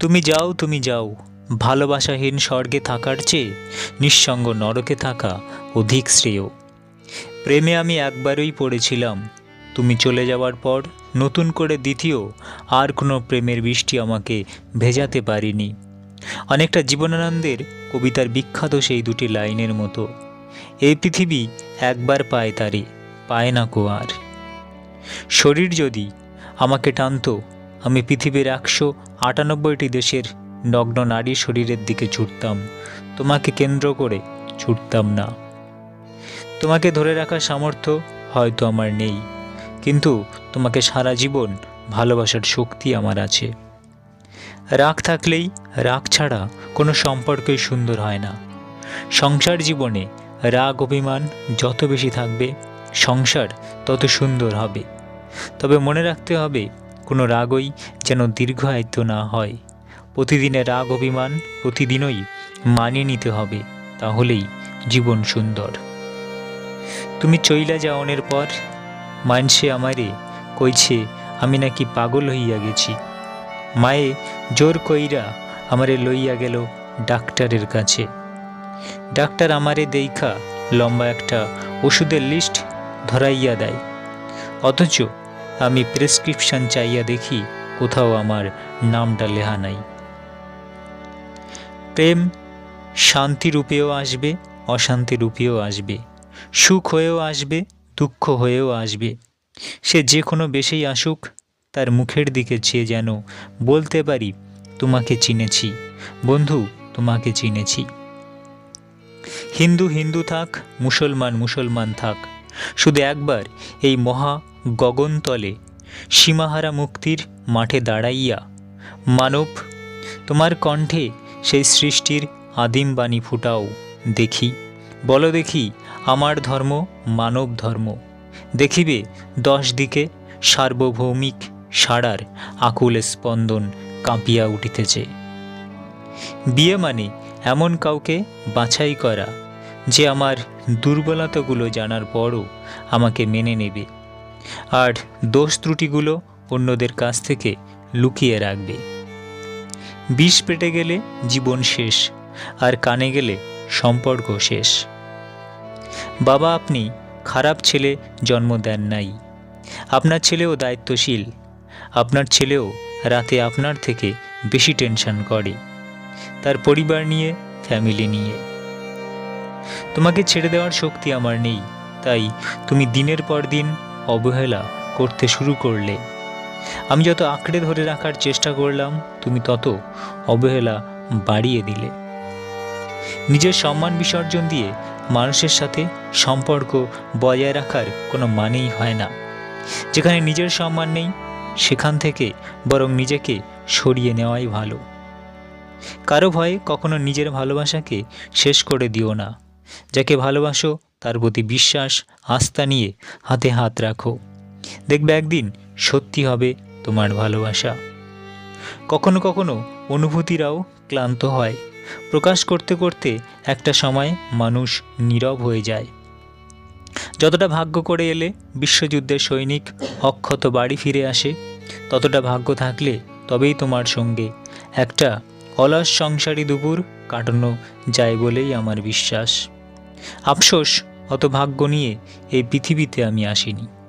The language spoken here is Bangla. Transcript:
তুমি যাও তুমি যাও। ভালোবাসাহীন স্বর্গে থাকার চেয়ে নিঃসঙ্গ নরকে থাকা অধিক শ্রেয়। প্রেমে আমি একবারই পড়েছিলাম। তুমি চলে যাওয়ার পর নতুন করে দ্বিতীয় আর কোনো প্রেমের বৃষ্টি আমাকে ভেজাতে পারিনি। অনেকটা জীবনানন্দের কবিতার বিখ্যাত সেই দুটি লাইনের মতো। এই পৃথিবী একবার পায় তারে, পায় না কো আর। শরীর যদি আমাকে টানতো আমি পৃথিবীর একশো আটানব্বইটি দেশের নগ্ন নারী শরীরের দিকে ছুটতাম। তোমাকে কেন্দ্র করে ছুটতাম না। তোমাকে ধরে রাখার সামর্থ্য হয়তো আমার নেই, কিন্তু তোমাকে সারা জীবন ভালোবাসার শক্তি আমার আছে। রাগ থাকলেই রাগ ছাড়া কোনো সম্পর্কই সুন্দর হয় না। সংসার জীবনে রাগ অভিমান যত বেশি থাকবে, সংসার তত সুন্দর হবে। তবে মনে রাখতে হবে কোনো রাগই যেন দীর্ঘায়িত না হয়। প্রতিদিনের রাগ অভিমান প্রতিদিনই মানিয়ে নিতে হবে, তাহলেই জীবন সুন্দর। তুমি চইলা যাওনের পর, মানসে আমারে কইছে, আমি নাকি পাগল হইয়া গেছি। মায়ে জোর কইরা আমারে লইয়া গেল ডাক্তারের কাছে। ডাক্তার আমারে দেইখা লম্বা একটা ওষুধের লিস্ট ধরাইয়া দেয়। অথচ আমি প্রেসক্রিপশন চাইয়া দেখি কোথাও আমার নামটা লেহা নাই। প্রেম শান্তি রূপেও আসবে, অশান্তি রূপেও আসবে, সুখ হয়েও আসবে, দুঃখ হয়েও আসবে। সে যে কোনো বেশেই আসুক, তার মুখের দিকে চেয়ে যেন বলতে পারি, তোমাকে চিনেছি, বন্ধু, তোমাকে চিনেছি। হিন্দু হিন্দু থাক, মুসলমান মুসলমান থাক শুধু একবার এই মহা গগনতলে সীমাহারা মুক্তির মাঠে দাঁড়াইয়া, মানব, তোমার কণ্ঠে সেই সৃষ্টির আদিম বাণী ফুটাও। দেখি, বলো দেখি, আমার ধর্ম মানব ধর্ম। দেখিবে, দশ দিকে সার্বভৌমিক সাড়ার আকুল স্পন্দন কাঁপিয়া উঠিতেছে। বিয়ে মানে এমন কাউকে বাছাই করা যে আমার দুর্বলতাগুলো জানার পরও আমাকে মেনে নেবে। আর দোষ ত্রুটিগুলো অন্যদের কাছ থেকে লুকিয়ে রাখবে। বিষ পেটে গেলে জীবন শেষ, আর কানে গেলে সম্পর্ক শেষ। বাবা, আপনি খারাপ ছেলে জন্ম দেন নাই। আপনার ছেলেও দায়িত্বশীল। আপনার ছেলেও রাতে আপনার থেকে বেশি টেনশন করে। তার পরিবার নিয়ে, ফ্যামিলি নিয়ে। তোমাকে ছেড়ে দেওয়ার শক্তি আমার নেই। তাই তুমি দিনের পর দিন অবহেলা করতে শুরু করলে। আমি যত আঁকড়ে ধরে রাখার চেষ্টা করলাম, তুমি তত অবহেলা বাড়িয়ে দিলে। নিজের সম্মান বিসর্জন দিয়ে মানুষের সাথে সম্পর্ক বজায় রাখার কোনো মানেই হয় না। যেখানে নিজের সম্মান নেই, সেখান থেকে বরং নিজেকে সরিয়ে নেওয়াই ভালো। কারও ভয়ে কখনো নিজের ভালোবাসাকে শেষ করে দিও না। যাকে ভালোবাসো, তার প্রতি বিশ্বাস, আস্থা নিয়ে হাতে হাত রাখো। দেখবে একদিন সত্যি হবে তোমার ভালোবাসা। কখনো কখনো অনুভূতিরাও ক্লান্ত হয়। প্রকাশ করতে করতে একটা সময় মানুষ নীরব হয়ে যায়। যতটা ভাগ্য করে এলে বিশ্বযুদ্ধের সৈনিক অক্ষত বাড়ি ফিরে আসে। ততটা ভাগ্য থাকলে তবেই তোমার সঙ্গে একটা অলস সংসারী দুপুর কাটানো যায় বলেই আমার বিশ্বাস। আফসোস অত ভাগ্য নিয়ে এই পৃথিবীতে আমি আসিনি।